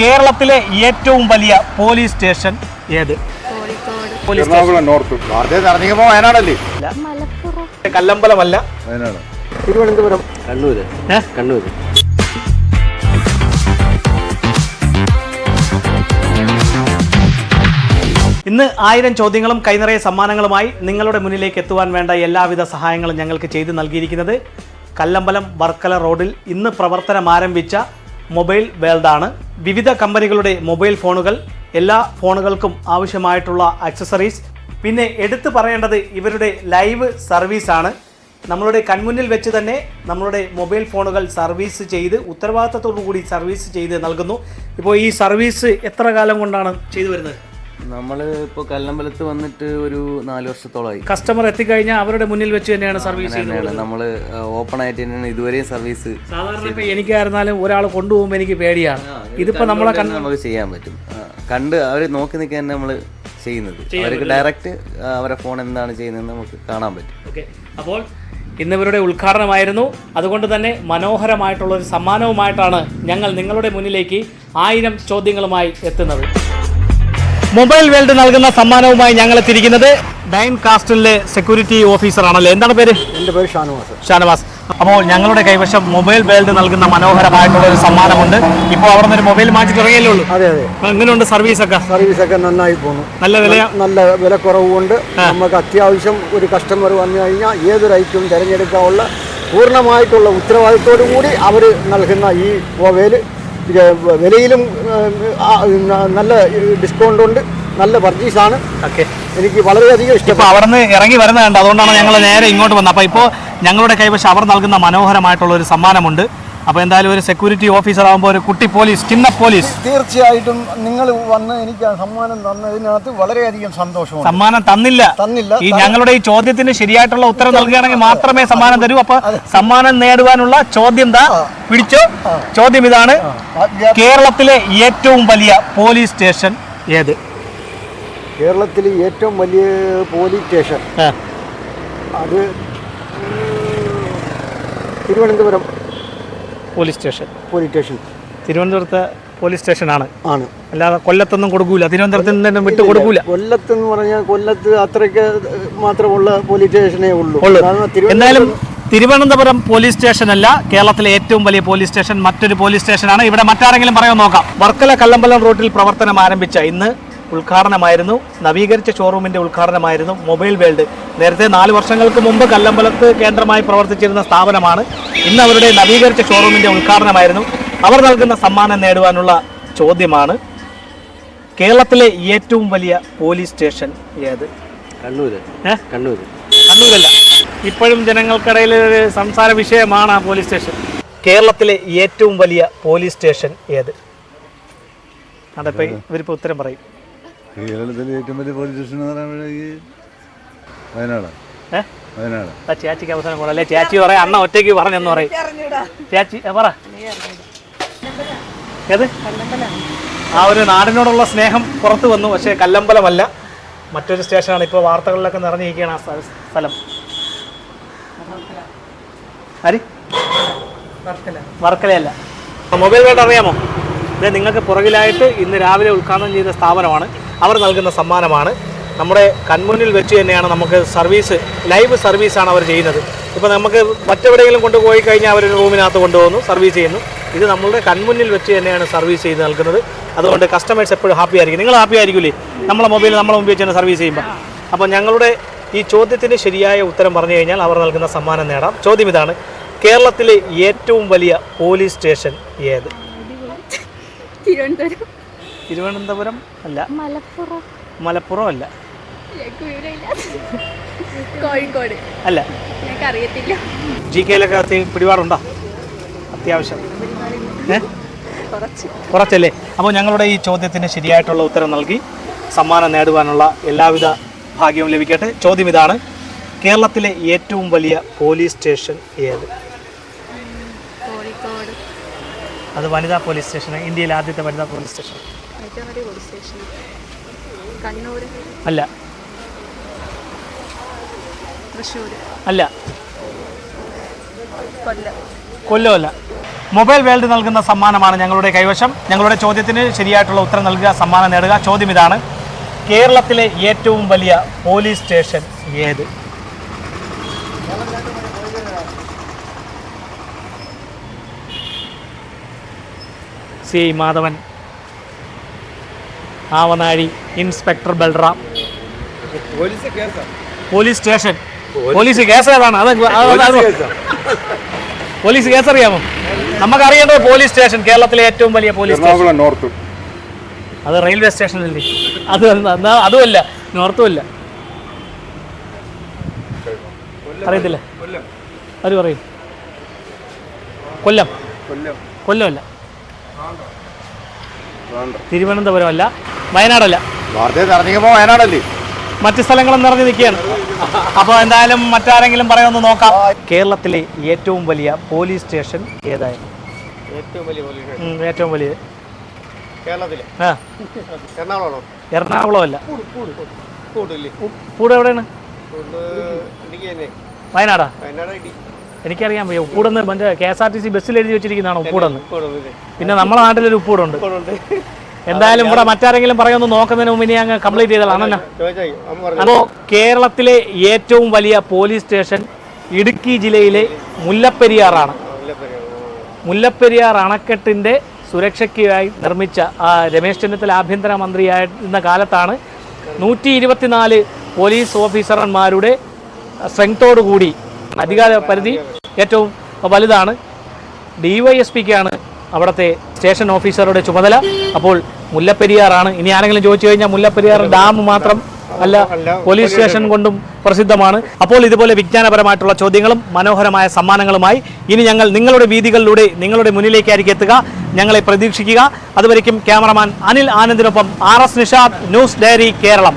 കേരളത്തിലെ ഏറ്റവും വലിയ പോലീസ് സ്റ്റേഷൻ ഏത്? എറണാകുളം നോർത്ത്. വയനാടല്ലേ? കല്ലമ്പലമല്ല. വയനാട്. തിരുവനന്തപുരം. കണ്ണൂര്. ഏ? കണ്ണൂര്. ഇന്ന് ആയിരം ചോദ്യങ്ങളും കൈനിറയ സമ്മാനങ്ങളുമായി നിങ്ങളുടെ മുന്നിലേക്ക് എത്തുവാൻ വേണ്ട എല്ലാവിധ സഹായങ്ങളും ഞങ്ങൾക്ക് ചെയ്തു നൽകിയിരിക്കുന്നത് കല്ലമ്പലം വർക്കല റോഡിൽ ഇന്ന് പ്രവർത്തനം ആരംഭിച്ച മൊബൈൽ വേൾഡാണ്. വിവിധ കമ്പനികളുടെ മൊബൈൽ ഫോണുകൾ എല്ലാ ഫോണുകൾക്കും ആവശ്യമായിട്ടുള്ള ആക്സസറീസ് പിന്നെ എടുത്തു പറയേണ്ടത് ഇവരുടെ ലൈവ് സർവീസാണ് നമ്മളുടെ കൺമുന്നിൽ വെച്ച് തന്നെ നമ്മളുടെ മൊബൈൽ ഫോണുകൾ സർവീസ് ചെയ്ത് ഉത്തരവാദിത്തത്തോടു കൂടി സർവീസ് ചെയ്ത് നൽകുന്നു. ഇപ്പോൾ ഈ സർവീസ് എത്ര കാലം കൊണ്ടാണ് ചെയ്തു വരുന്നത്? നമ്മൾ ഇപ്പോൾ കല്ലമ്പലത്ത് വന്നിട്ട് ഒരു നാല് വർഷത്തോളമായി കസ്റ്റമർ എത്തിക്കഴിഞ്ഞാൽ അവരുടെ മുന്നിൽ വെച്ച് തന്നെയാണ് സർവീസ് ചെയ്യുന്നത്. നമ്മൾ ഓപ്പൺ ആയിട്ട് തന്നെയാണ് ഇതുവരെയും സർവീസ് സാധാരണ ഇപ്പൊ എനിക്കായിരുന്നാലും ഒരാൾ കൊണ്ടുപോകുമ്പോൾ എനിക്ക് പേടിയാണ്. ഇതിപ്പോ നമ്മളെ നമുക്ക് ചെയ്യാൻ പറ്റും. കണ്ട് അവർ നോക്കി നിൽക്കാൻ തന്നെ നമ്മൾ ചെയ്യുന്നത്. അവർക്ക് ഡയറക്റ്റ് അവരുടെ ഫോൺ എന്താണ് ചെയ്യുന്നത് നമുക്ക് കാണാൻ പറ്റും. ഓക്കെ. അപ്പോൾ ഇന്നിവരുടെ ഉദ്ഘാടനമായിരുന്നു. അതുകൊണ്ട് തന്നെ മനോഹരമായിട്ടുള്ള ഒരു സമ്മാനവുമായിട്ടാണ് ഞങ്ങൾ നിങ്ങളുടെ മുന്നിലേക്ക് ആയിരം ചോദ്യങ്ങളുമായി എത്തുന്നത്. മൊബൈൽ വേൾഡ് നൽകുന്ന സമ്മാനവുമായി ഞങ്ങൾ എത്തിയിരിക്കുന്നത് ഡൈൻ കാസ്റ്റലിലെ സെക്യൂരിറ്റി ഓഫീസറാണല്ലേ? എന്താണ് പേര്? എന്റെ പേര് ഷാനവാസ്. ഷാനവാസ്. അപ്പോൾ ഞങ്ങളുടെ കൈവശം മൊബൈൽ വേൾഡ് നൽകുന്ന മനോഹരമായിട്ടുള്ള ഒരു സമ്മാനമുണ്ട്. ഇപ്പോൾ അവിടെ നിന്ന് ഒരു മൊബൈൽ മാറ്റി തുടങ്ങിയല്ലേ ഉള്ളൂ? അതെ അതെ. എങ്ങനെയുണ്ട് സർവീസ് ഒക്കെ സർവീസ് ഒക്കെ നന്നായി പോകുന്നു നല്ല വില നല്ല വില കൊണ്ട് നമുക്ക് അത്യാവശ്യം ഒരു കസ്റ്റമർ വന്നു കഴിഞ്ഞാൽ ഏതൊരു ഐറ്റവും തിരഞ്ഞെടുക്കാനുള്ള പൂർണമായിട്ടുള്ള ഉത്തരവാദിത്തോടു കൂടി അവർ നൽകുന്ന ഈ മൊബൈൽ വിലയിലും നല്ല ഡിസ്കൗണ്ട് ഉണ്ട്. നല്ല ഓക്കെ എനിക്ക് വളരെയധികം ഇഷ്ടം ഇഷ്ടപ്പെട്ടു. അവിടെ നിന്ന് ഇറങ്ങി വരുന്നുണ്ട് അതുകൊണ്ടാണ് ഞങ്ങൾ നേരെ ഇങ്ങോട്ട് വന്നത്. അപ്പോൾ ഇപ്പോൾ ഞങ്ങളുടെ കൈവശം അവർ നൽകുന്ന മനോഹരമായിട്ടുള്ള ഒരു സമ്മാനമുണ്ട്. അപ്പോൾ എന്തായാലും ഒരു സെക്യൂരിറ്റി ഓഫീസർ ആകുമ്പോൾ ഒരു കുട്ടി പോലീസ് ചിന്ന പോലീസ്. തീർച്ചയായിട്ടും നിങ്ങൾ വന്ന് എനിക്ക് ആ സമ്മാനം തന്നതിനകത്ത് വളരെയധികം സന്തോഷം സമ്മാനം തന്നില്ല. തന്നില്ല. ഈ ഞങ്ങളുടെ ഈ ചോദ്യത്തിന് ശരിയായിട്ടുള്ള ഉത്തരം നൽകുകയാണെങ്കിൽ മാത്രമേ സമ്മാനം തരൂ. അപ്പൊ സമ്മാനം നേടുവാനുള്ള ചോദ്യം എന്താ പിടിച്ചോ. ചോദ്യം ഇതാണ്. കേരളത്തിലെ ഏറ്റവും വലിയ പോലീസ് സ്റ്റേഷൻ ഏത്? കേരളത്തിലെ ഏറ്റവും വലിയ പോലീസ് സ്റ്റേഷൻ അത് Thiruvananthapuram. Police station. Police station. തിരുവനന്തപുരത്തെ പോലീസ് സ്റ്റേഷനാണ്. ആണ്. അല്ലാതെ കൊല്ലത്തൊന്നും കൊടുക്കൂല. തിരുവനന്തപുരത്ത് നിന്ന് വിട്ട് കൊടുക്കൂല. കൊല്ലത്ത് എന്ന് പറഞ്ഞാൽ കൊല്ലത്ത് അത്രയ്ക്ക് മാത്രമുള്ള പോലീസ് സ്റ്റേഷനേ ഉള്ളൂ. എന്തായാലും തിരുവനന്തപുരം പോലീസ് സ്റ്റേഷൻ അല്ല കേരളത്തിലെ ഏറ്റവും വലിയ പോലീസ് സ്റ്റേഷൻ മറ്റൊരു പോലീസ് സ്റ്റേഷനാണ്. ഇവിടെ മറ്റാരെങ്കിലും പറയാൻ നോക്കാം. വർക്കല കല്ലമ്പലം റോഡിൽ പ്രവർത്തനം ആരംഭിച്ച ഇന്ന് ഉദ്ഘാടനമായിരുന്നു. നവീകരിച്ച ഷോറൂമിന്റെ ഉദ്ഘാടനമായിരുന്നു മൊബൈൽ വേൾഡ്. നേരത്തെ നാല് വർഷങ്ങൾക്ക് മുമ്പ് കല്ലമ്പലത്ത് കേന്ദ്രമായി പ്രവർത്തിച്ചിരുന്ന സ്ഥാപനമാണ്. ഇന്ന് അവരുടെ നവീകരിച്ച ഷോറൂമിന്റെ ഉദ്ഘാടനമായിരുന്നു. അവർ നൽകുന്ന സമ്മാനം നേടുവാനുള്ള ചോദ്യമാണ്. കേരളത്തിലെ ഏറ്റവും വലിയ പോലീസ് സ്റ്റേഷൻ ഏത്? കണ്ണൂര്. കണ്ണൂര്. കണ്ണൂരല്ല. ഇപ്പോഴും ജനങ്ങൾക്കിടയിൽ ഒരു സംസാര വിഷയമാണ് ആ പോലീസ് സ്റ്റേഷൻ. കേരളത്തിലെ ഏറ്റവും വലിയ പോലീസ് സ്റ്റേഷൻ ഏത്? അതിപ്പോ ഇവരിപ്പോ ഉത്തരം പറയും. കേരളത്തിലെ ഏറ്റവും വലിയ പോലീസ് സ്റ്റേഷൻ എന്ന് പറയുമ്പോഴേക്ക് വയനാട്. ഏ? വയനാട്. ആ ചേച്ചിക്ക് അവസരം ചേച്ചി പറയാം അണ്ണ ഒറ്റയ്ക്ക് പറഞ്ഞെന്ന് പറയും. ചേച്ചി പറ. ഏത്? ആ ഒരു നാടിനോടുള്ള സ്നേഹം പുറത്തു വന്നു. പക്ഷേ കല്ലമ്പലമല്ല. മറ്റൊരു സ്റ്റേഷനാണ് ഇപ്പോൾ വാർത്തകളിലൊക്കെ നിറഞ്ഞിരിക്കുകയാണ് ആ സ്ഥ- സ്ഥലം. ഹരി വർക്കലയല്ല. മൊബൈൽ വേണ്ട അറിയാമോ? ഇത് നിങ്ങൾക്ക് പുറകിലായിട്ട് ഇന്ന് രാവിലെ ഉദ്ഘാടനം ചെയ്ത സ്ഥാപനമാണ്. അവർ നൽകുന്ന സമ്മാനമാണ്. നമ്മുടെ കൺമുന്നിൽ വെച്ച് തന്നെയാണ് നമുക്ക് സർവീസ് ലൈവ് സർവീസാണ് അവർ ചെയ്യുന്നത്. ഇപ്പോൾ നമുക്ക് മറ്റെവിടെയെങ്കിലും കൊണ്ടുപോയി കഴിഞ്ഞാൽ അവർ റൂമിനകത്ത് കൊണ്ടുപോകുന്നു സർവീസ് ചെയ്യുന്നു. ഇത് നമ്മളുടെ കൺമുന്നിൽ വെച്ച് തന്നെയാണ് സർവീസ് ചെയ്ത് നൽകുന്നത്. അതുകൊണ്ട് കസ്റ്റമേഴ്സ് എപ്പോഴും ഹാപ്പി ആയിരിക്കും. നിങ്ങൾ ഹാപ്പി ആയിരിക്കില്ലേ നമ്മളെ മൊബൈൽ നമ്മളെ മുമ്പിൽ വെച്ച് സർവീസ് ചെയ്യുമ്പോൾ അപ്പോൾ ഞങ്ങളുടെ ഈ ചോദ്യത്തിന് ശരിയായ ഉത്തരം പറഞ്ഞു കഴിഞ്ഞാൽ അവർ നൽകുന്ന സമ്മാനം നേടാം. ചോദ്യം ഇതാണ് കേരളത്തിലെ ഏറ്റവും വലിയ പോലീസ് സ്റ്റേഷൻ ഏത്? തിരുവനന്തപുരം. തിരുവനന്തപുരം അല്ല. മലപ്പുറം. മലപ്പുറം അല്ല. കോഴിക്കോട്. അല്ല. അറിയത്തില്ല ജി കെയിലൊക്കെ പിടിപാടുണ്ടോ? അത്യാവശ്യം. കുറച്ചല്ലേ? അപ്പോൾ ഞങ്ങളുടെ ഈ ചോദ്യത്തിന് ശരിയായിട്ടുള്ള ഉത്തരം നൽകി. സമ്മാനം നേടുവാനുള്ള എല്ലാവിധ ഭാഗ്യവും ലഭിക്കട്ടെ. ചോദ്യം ഇതാണ്. കേരളത്തിലെ ഏറ്റവും വലിയ പോലീസ് സ്റ്റേഷൻ ഏത്? അത് വനിതാ പോലീസ് സ്റ്റേഷൻ ഇന്ത്യയിലെ ആദ്യത്തെ വനിതാ പോലീസ് സ്റ്റേഷൻ. വലിയ പോലീസ് സ്റ്റേഷൻ കണ്ണൂർ അല്ല. തൃശ്ശൂർ. അല്ല. കൊല്ലം. കൊല്ലമല്ല മൊബൈൽ വേൾഡ് നൽകുന്ന സമ്മാനമാണ് ഞങ്ങളുടെ കൈവശം. ഞങ്ങളുടെ ചോദ്യത്തിന് ശരിയായിട്ടുള്ള ഉത്തരം നൽകുക സമ്മാനം നേടുക. ചോദ്യം ഇതാണ്. കേരളത്തിലെ ഏറ്റവും വലിയ പോലീസ് സ്റ്റേഷൻ ഏത്? C Madhavan. Aavanazhi inspector Balram. Police station. Police case ഏതാണ്? അത് പോലീസ് കേസ്. അറിയാമോ? നമുക്കറിയേണ്ടത് പോലീസ് സ്റ്റേഷൻ കേരളത്തിലെ ഏറ്റവും വലിയ പോലീസ് സ്റ്റേഷൻ. നോർത്ത്. അത് റെയിൽവേ സ്റ്റേഷനല്ലേ? അത് അതുമല്ല അതുമല്ല നോർത്തുമല്ല അറിയത്തില്ല? ആര് പറയും? കൊല്ലം. കൊല്ലമല്ല തിരുവനന്തപുരം അല്ല. വയനാടല്ല. ഇറങ്ങിയപ്പോൾ വയനാടല്ലേ? മറ്റ് സ്ഥലങ്ങളും നിറഞ്ഞു നിൽക്കുകയാണ്. അപ്പോൾ എന്തായാലും മറ്റാരെങ്കിലും പറയാമെന്ന് നോക്കാം. കേരളത്തിലെ ഏറ്റവും വലിയ പോലീസ് സ്റ്റേഷൻ ഏതായിരുന്നു? ഏറ്റവും വലിയ പോലീസ് ഉം, ഏറ്റവും വലിയ. കേരളത്തിലെ? ആ. എറണാകുളമാണോ? എറണാകുളമല്ല ഉപ്പൂട് എവിടെയാണ്? കൂട്ട് ഇടുക്കി തന്നെ. വയനാടാ? വയനാട് എനിക്കറിയാൻ വയ്യ. ഉപ്പൂടെന്ന് മറ്റേ K S R T C ബസ്സിൽ എഴുതി വെച്ചിരിക്കുന്നതാണ് ഉപ്പൂടെന്ന്. പിന്നെ നമ്മുടെ നാട്ടിലൊരു ഉപ്പൂടുണ്ട്. എന്തായാലും ഇവിടെ മറ്റാരെങ്കിലും പറയുമെന്ന് നോക്കുന്നതിന് മുമ്പ് ഇനി അങ്ങ് കംപ്ലീറ്റ് ചെയ്തതാണ് അപ്പോൾ കേരളത്തിലെ ഏറ്റവും വലിയ പോലീസ് സ്റ്റേഷൻ ഇടുക്കി ജില്ലയിലെ മുല്ലപ്പെരിയാറാണ്. മുല്ലപ്പെരിയാർ അണക്കെട്ടിന്റെ സുരക്ഷയ്ക്കായി നിർമ്മിച്ച ആ രമേശ് ചെന്നിത്തല ആഭ്യന്തര മന്ത്രിയായിരുന്ന കാലത്താണ് നൂറ്റി ഇരുപത്തിനാല് പോലീസ് ഓഫീസർമാരുടെ സ്ട്രെങ്തോടുകൂടി അധികാര പരിധി ഏറ്റവും വലുതാണ്. ഡി വൈ എസ് ഡിവൈഎസ്പിക്കാണ് അവിടുത്തെ സ്റ്റേഷൻ ഓഫീസറുടെ ചുമതല. അപ്പോൾ മുല്ലപ്പെരിയാറാണ്. ഇനി ആരെങ്കിലും ചോദിച്ചു കഴിഞ്ഞാൽ മുല്ലപ്പെരിയാർ ഡാം മാത്രം അല്ല പോലീസ് സ്റ്റേഷൻ കൊണ്ടും പ്രസിദ്ധമാണ്. അപ്പോൾ ഇതുപോലെ വിജ്ഞാനപരമായിട്ടുള്ള ചോദ്യങ്ങളും മനോഹരമായ സമ്മാനങ്ങളുമായി ഇനി ഞങ്ങൾ നിങ്ങളുടെ വീതികളിലൂടെ നിങ്ങളുടെ മുന്നിലേക്കായിരിക്കും എത്തുക. ഞങ്ങളെ പ്രതീക്ഷിക്കുക. അതുവരയ്ക്കും ക്യാമറമാൻ അനിൽ ആനന്ദിനൊപ്പം R S Nishad news diary Keralam.